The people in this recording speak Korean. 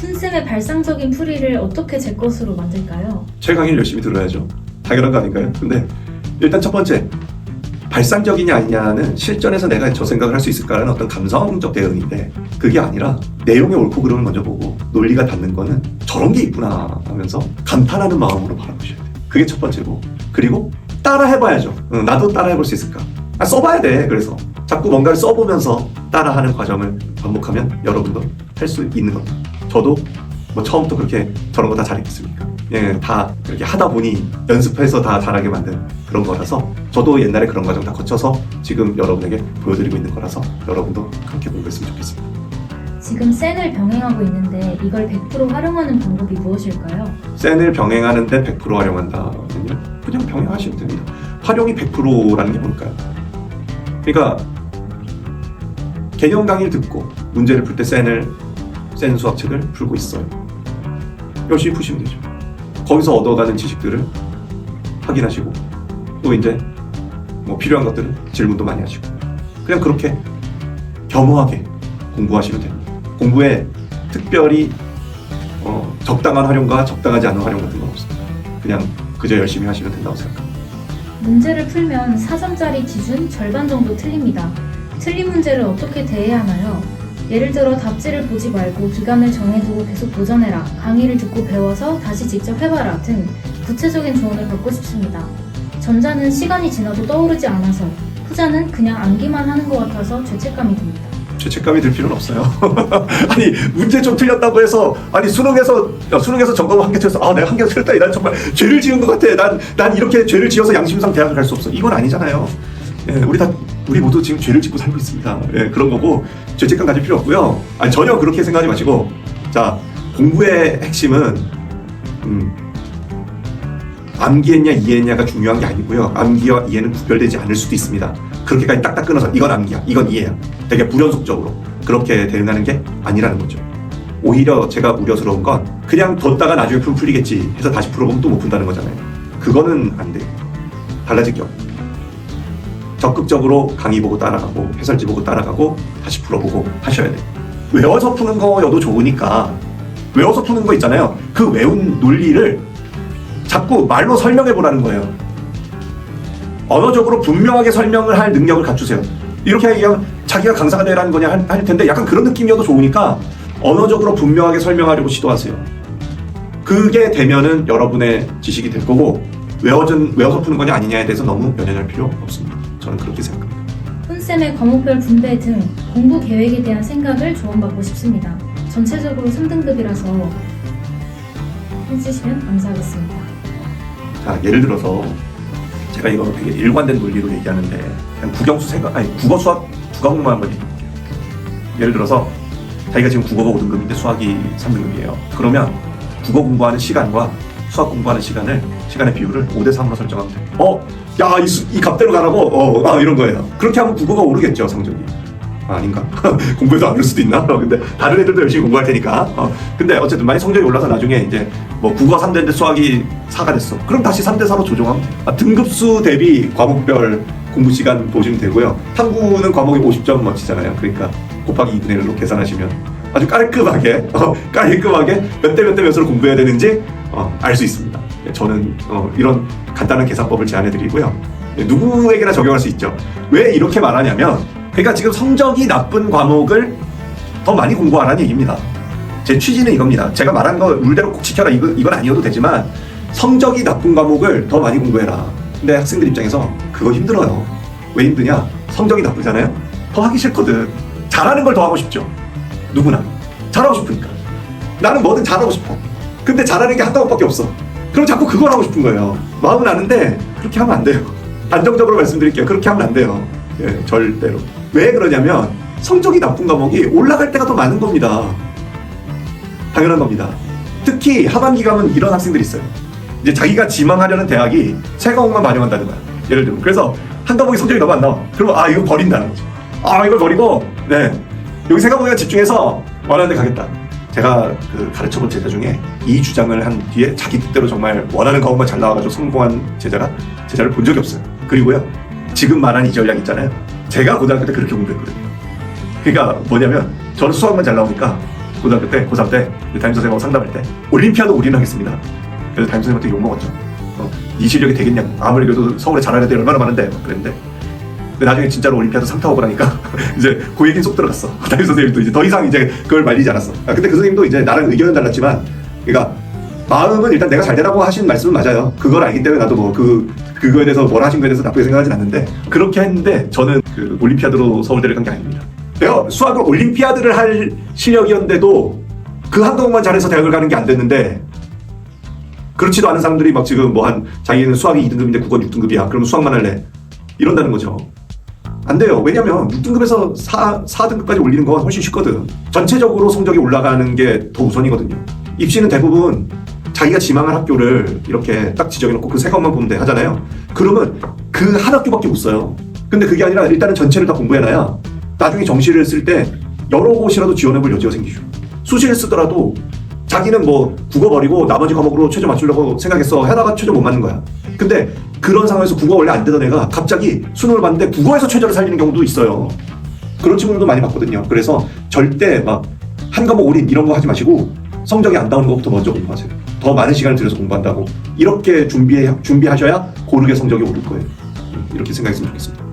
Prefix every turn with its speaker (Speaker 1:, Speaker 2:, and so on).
Speaker 1: 푼쌤의 발상적인 풀이를 어떻게 제 것으로 만들까요?
Speaker 2: 제 강의를 열심히 들어야죠. 당연한 거 아닌가요? 근데 일단 첫 번째 발상적이냐 아니냐는 실전에서 내가 저 생각을 할 수 있을까라는 어떤 감성적 대응인데 그게 아니라 내용의 옳고 그름을 먼저 보고 논리가 닿는 거는 저런 게 있구나 하면서 감탄하는 마음으로 바라보셔야 돼요. 그게 첫 번째고 그리고 따라 해봐야죠. 응, 나도 따라 해볼 수 있을까? 아, 써봐야 돼. 그래서 자꾸 뭔가를 써보면서 따라하는 과정을 반복하면 여러분도 할 수 있는 겁니다. 저도 뭐 처음부터 그렇게 저런 거 다 잘했겠습니까? 예, 다 이렇게 하다 보니 연습해서 다 잘하게 만든 그런 거라서 저도 옛날에 그런 과정 다 거쳐서 지금 여러분에게 보여드리고 있는 거라서 여러분도 그렇게 공부했으면 좋겠습니다.
Speaker 1: 지금 센을 병행하고 있는데 이걸 100% 활용하는 방법이 무엇일까요?
Speaker 2: 센을 병행하는데 100% 활용한다면요? 그냥 병행하시면 됩니다. 활용이 100%라는 게 뭘까요? 그러니까 개념 강의를 듣고 문제를 풀 때 센을 센 수학책을 풀고 있어요. 열심히 푸시면 되죠. 거기서 얻어가는 지식들을 확인하시고 또 이제 뭐 필요한 것들은 질문도 많이 하시고 그냥 그렇게 겸허하게 공부하시면 됩니다. 공부에 특별히 어, 적당한 활용과 적당하지 않은 활용 같은 건 없습니다. 그냥 그저 열심히 하시면 된다고 생각합니다.
Speaker 1: 문제를 풀면 4점짜리 기준 절반 정도 틀립니다. 틀린 문제를 어떻게 대해야 하나요? 예를 들어 답지를 보지 말고 기간을 정해두고 계속 도전해라. 강의를 듣고 배워서 다시 직접 해봐라. 등 구체적인 조언을 받고 싶습니다. 전자는 시간이 지나도 떠오르지 않아서 후자는 그냥 암기만 하는 것 같아서 죄책감이 듭니다.
Speaker 2: 죄책감이 들 필요는 없어요. 아니 문제 좀 틀렸다고 해서 아니 수능에서 야, 수능에서 점검 한개 틀렸어. 아 내가 한 개 틀렸다. 난 정말 죄를 지은 것 같아. 난난 이렇게 죄를 지어서 양심상 대학을 갈 수 없어. 이건 아니잖아요. 예, 우리 다 우리 모두 지금 죄를 짓고 살고 있습니다. 예, 그런 거고 죄책감 가질 필요 없고요. 아니 전혀 그렇게 생각하지 마시고 자 공부의 핵심은 음, 암기했냐 이해했냐가 중요한 게 아니고요. 암기와 이해는 구별되지 않을 수도 있습니다. 그렇게까지 딱딱 끊어서 이건 암기야, 이건 이해야. 되게 불연속적으로 그렇게 대응하는 게 아니라는 거죠. 오히려 제가 우려스러운 건 그냥 뒀다가 나중에 풀 풀리겠지 해서 다시 풀어보면 또 못 푼다는 거잖아요. 그거는 안 돼요. 달라질 게 없어요. 적극적으로 강의 보고 따라가고 해설지 보고 따라가고 다시 풀어보고 하셔야 돼요. 외워서 푸는 거여도 좋으니까 외워서 푸는 거 있잖아요. 그 외운 논리를 자꾸 말로 설명해 보라는 거예요. 언어적으로 분명하게 설명을 할 능력을 갖추세요. 이렇게 얘기하면 자기가 강사가 되라는 거냐 할, 할 텐데 약간 그런 느낌이어도 좋으니까 언어적으로 분명하게 설명하려고 시도하세요. 그게 되면은 여러분의 지식이 될 거고 외워진 외워서 푸는 거냐 아니냐에 대해서 너무 연연할 필요 없습니다. 저는 그렇게 생각합니다.
Speaker 1: 푼쌤의 과목별 분배 등 공부 계획에 대한 생각을 조언받고 싶습니다. 전체적으로 3등급이라서 해주시면 감사하겠습니다.
Speaker 2: 자 예를 들어서 제가 이거 되게 일관된 논리로 얘기하는데 그냥 국영수 생각 아니 국어 수학 두 과목만 한번 얘기할게요. 예를 들어서 자기가 지금 국어가 5등급인데 수학이 3등급이에요. 그러면 국어 공부하는 시간과 수학 공부하는 시간을 시간의 비율을 5대 3으로 설정하면 돼요. 어? 야, 이, 수- 이 값대로 가라고? 어, 아, 이런 거예요. 그렇게 하면 국어가 오르겠죠, 성적이. 아, 아닌가? 공부해도 안 올 수도 있나? 어, 근데 다른 애들도 열심히 공부할 테니까. 어, 근데 어쨌든 만약 성적이 올라서 나중에 이제 뭐 국어 3대인데 수학이 4가 됐어. 그럼 다시 3대 4로 조정하면 돼. 아, 등급수 대비 과목별 공부 시간 보시면 되고요. 탐구는 과목이 50점 멋지잖아요. 그러니까 곱하기 2분의 1로 계산하시면 아주 깔끔하게, 어, 깔끔하게 몇 대 몇 대 몇으로 공부해야 되는지 어, 알 수 있습니다. 예, 저는 어, 이런 간단한 계산법을 제안해 드리고요. 예, 누구에게나 적용할 수 있죠. 왜 이렇게 말하냐면, 그러니까 지금 성적이 나쁜 과목을 더 많이 공부하라는 얘기입니다. 제 취지는 이겁니다. 제가 말한 거 룰대로 꼭 지켜라 이거, 이건 아니어도 되지만 성적이 나쁜 과목을 더 많이 공부해라. 근데 학생들 입장에서 그거 힘들어요. 왜 힘드냐? 성적이 나쁘잖아요. 더 하기 싫거든. 잘하는 걸 더 하고 싶죠. 누구나 잘하고 싶으니까. 나는 뭐든 잘하고 싶어. 근데 잘하는 게한 과목밖에 없어. 그럼 자꾸 그걸 하고 싶은 거예요. 마음은 아는데 그렇게 하면 안 돼요. 안정적으로 말씀드릴게요. 그렇게 하면 안 돼요. 예, 절대로. 왜 그러냐면 성적이 나쁜 과목이 올라갈 때가 더 많은 겁니다. 당연한 겁니다. 특히 하반기 가면 이런 학생들이 있어요. 이제 자기가 지망하려는 대학이 세 과목만 반영한다는 거야. 예를 들면. 그래서 한 과목이 성적이 너무 안 나와. 그러면 아, 이거 버린다는 거죠. 아, 이걸 버리고, 네. 여기 세 과목에 집중해서 원하는 데 가겠다. 제가 그 가르쳐 본 제자 중에 이 주장을 한 뒤에 자기 뜻대로 정말 원하는 과목만 잘 나와가지고 성공한 제자가 제자를 본 적이 없어요. 그리고요, 지금 말한 이 전략 있잖아요. 제가 고등학교 때 그렇게 공부했거든요. 그러니까 뭐냐면 저는 수학만 잘 나오니까 고등학교 때, 고3 때 담임 선생님하고 상담할 때 올림피아드 올인하겠습니다. 그래서 담임 선생님한테 욕 먹었죠. 어, 네 실력이 되겠냐고. 아무리 그래도 서울에 잘하는 애들이 얼마나 많은데 막 그랬는데 근데 나중에 진짜로 올림피아드 상 타고 보라니까 이제 그 얘기는 쏙 들어갔어. 담임 선생님도 이제 더 이상 이제 그걸 말리지 않았어. 아, 근데 그 선생님도 이제 나랑 의견은 달랐지만 그러니까 마음은 일단 내가 잘 되라고 하신 말씀은 맞아요. 그걸 알기 때문에 나도 뭐 그 그거에 대해서 뭘 하신 거에 대해서 나쁘게 생각하진 않는데 그렇게 했는데 저는 그 올림피아드로 서울대를 간 게 아닙니다. 내가 수학을 올림피아드를 할 실력이었는데도 그한 과목만 잘해서 대학을 가는 게 안 됐는데 그렇지도 않은 사람들이 막 지금 뭐 한 자기는 수학이 2등급인데 국어 6등급이야. 그럼 수학만 할래. 이런다는 거죠. 안 돼요. 왜냐면 6등급에서 4, 4등급까지 올리는 건 훨씬 쉽거든. 전체적으로 성적이 올라가는 게 더 우선이거든요. 입시는 대부분 자기가 지망할 학교를 이렇게 딱 지정해놓고 그세 과목만 보면 돼 하잖아요. 그러면 그 한 학교밖에 못 써요. 근데 그게 아니라 일단은 전체를 다 공부해놔야 나중에 정시를 쓸 때 여러 곳이라도 지원해볼 여지가 생기죠. 수시를 쓰더라도 자기는 뭐 국어 버리고 나머지 과목으로 최저 맞추려고 생각했어. 하다가 최저 못 맞는 거야. 근데 그런 상황에서 국어 원래 안 되던 애가 갑자기 수능을 봤는데 국어에서 최저를 살리는 경우도 있어요. 그런 친구들도 많이 봤거든요. 그래서 절대 막 한 과목 올인 이런 거 하지 마시고 성적이 안 나오는 것부터 먼저 공부하세요. 더 많은 시간을 들여서 공부한다고 이렇게 준비해 준비하셔야 고르게 성적이 오를 거예요. 이렇게 생각했으면 좋겠습니다.